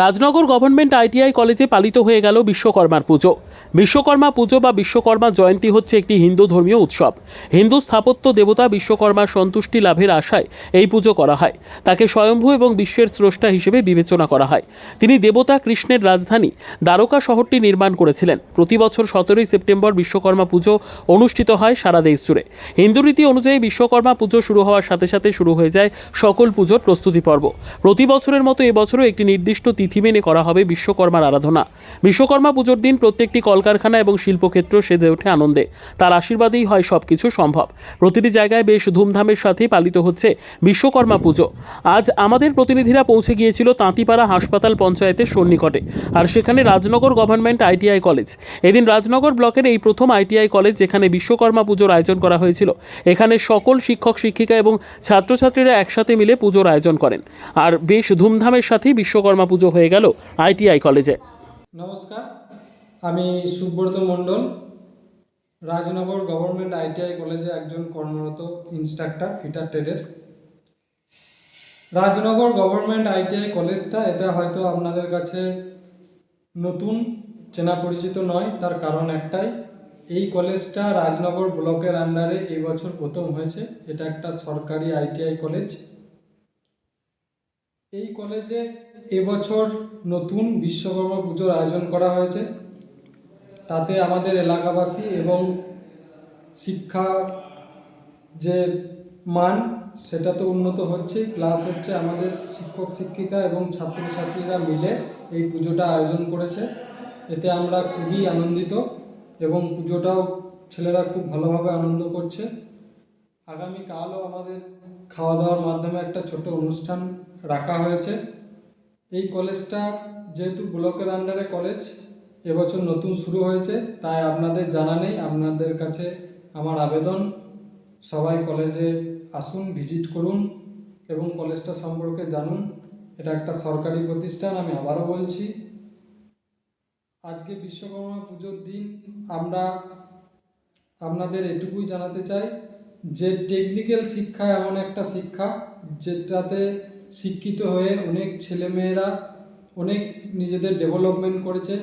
Rajnagar government ITI কলেজে পালিত হয়ে গেল বিশ্বকর্মার পুজো। বিশ্বকর্মা পুজো বা বিশ্বকর্মা জয়ন্তী হচ্ছে একটি হিন্দু ধর্মীয় উৎসব। হিন্দু স্থাপত্য দেবতা বিশ্বকর্মার সন্তুষ্টি লাভের আশায় এই পুজো করা হয়। তাকে স্বয়ম্ভু এবং বিশ্বের স্রষ্টা হিসেবে বিবেচনা করা হয়। তিনি দেবতা কৃষ্ণের রাজধানী দ্বারকা শহরটি নির্মাণ করেছিলেন। প্রতি বছর সতেরোই সেপ্টেম্বর বিশ্বকর্মা পুজো অনুষ্ঠিত হয় সারা দেশ জুড়ে। হিন্দু রীতি অনুযায়ী বিশ্বকর্মা পুজো শুরু হওয়ার সাথে সাথে শুরু হয়ে যায় সকল পুজোর প্রস্তুতি পর্ব। প্রতি বছরের মতো এবছরও একটি নির্দিষ্ট তিথি মেনে করা হবে বিশ্বকর্মার আরাধনা। বিশ্বকর্মা পুজোর দিন প্রত্যেকটি কলকারখানা এবং শিল্পক্ষেত্র সেজে ওঠে আনন্দে। তার আশীর্বাদেই হয় সব কিছু সম্ভব। প্রতিটি জায়গায় বেশ ধুমধামের সাথেই পালিত হচ্ছে বিশ্বকর্মা পুজো। আজ আমাদের প্রতিনিধিরা পৌঁছে গিয়েছিল তাঁতিপাড়া হাসপাতাল পঞ্চায়েতের সন্নিকটে আর সেখানে রাজনগর গভর্নমেন্ট আইটিআই কলেজ। এদিন রাজনগর ব্লকের এই প্রথম আইটিআই কলেজ যেখানে বিশ্বকর্মা পুজোর আয়োজন করা হয়েছিল। এখানে সকল শিক্ষক, শিক্ষিকা এবং ছাত্রছাত্রীরা একসাথে মিলে পুজোর আয়োজন করেন। আর বেশ ধুমধামের সাথেই বিশ্বকর্মা পুজো হয়ে গেল আইটিআই কলেজে। নমস্কার, আমি সুব্রত মণ্ডল, রাজনগর গভর্নমেন্ট আইটিআই কলেজে একজন কর্মরত ইনস্ট্রাক্টর, ফিটার ট্রেডের। রাজনগর গভর্নমেন্ট আইটিআই কলেজটা, এটা হয়তো আপনাদের কাছে নতুন, চেনা পরিচিত নয়, তার কারণ একটাই। এই কলেজটা রাজনগর ব্লকের আন্ডারে এই বছর প্রথম হয়েছে। এটা একটা সরকারি আইটিআই কলেজ। এই কলেজে এবছর নতুন বিশ্বকর্মা পুজোর আয়োজন করা হয়েছে। তাতে আমাদের এলাকাবাসী এবং শিক্ষা যে মান, সেটা তো উন্নত হচ্ছে প্লাস হচ্ছে আমাদের শিক্ষক, শিক্ষিকা এবং ছাত্রছাত্রীরা মিলে এই পুজোটা আয়োজন করেছে। এতে আমরা খুবই আনন্দিত এবং পুজোটাও ছেলেরা খুব ভালোভাবে আনন্দ করছে। আগামীকালও আমাদের খাওয়া দাওয়ার মাধ্যমে একটা ছোট অনুষ্ঠান রাখা হয়েছে। এই কলেজটা যেহেতু ব্লকের আন্ডারে কলেজ, এবছর নতুন শুরু হয়েছে, তাই আপনাদের জানা নেই, আপনাদের কাছে আমার আবেদন। সবাই কলেজে আসুন, ভিজিট করুন এবং কলেজটা সম্পর্কে জানুন। এটা একটা সরকারি প্রতিষ্ঠান, আমি আবারও বলছি। আজকে বিশ্বকর্মা পুজোর দিন, আমরা আপনাদের এটুকুই জানাতে চাই যে টেকনিক্যাল শিক্ষা এমন একটা শিক্ষা যেটাতে শিক্ষিত হয়ে অনেক ছেলেমেয়েরা অনেক নিজেদের ডেভেলপমেন্ট করেছে।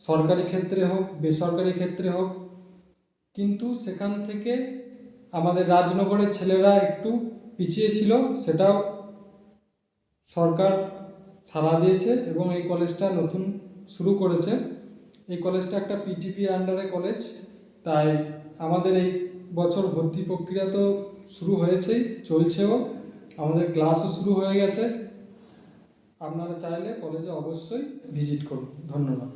সরকারি ক্ষেত্রে হোক, বেসরকারি ক্ষেত্রে হোক। কিন্তু সেখান থেকে আমাদের রাজনগরের ছেলেরা একটু পিছিয়ে ছিল, সেটাও সরকার সাড়া দিয়েছে এবং এই কলেজটা নতুন শুরু করেছে। এই কলেজটা একটা পিটিপি আন্ডারে কলেজ তাই আমাদের এই বছর ভর্তি প্রক্রিয়া তো শুরু হয়েছেই, চলছেও। আমাদের ক্লাসও শুরু হয়ে গেছে। আপনারা চাইলে কলেজে অবশ্যই ভিজিট করুন। ধন্যবাদ।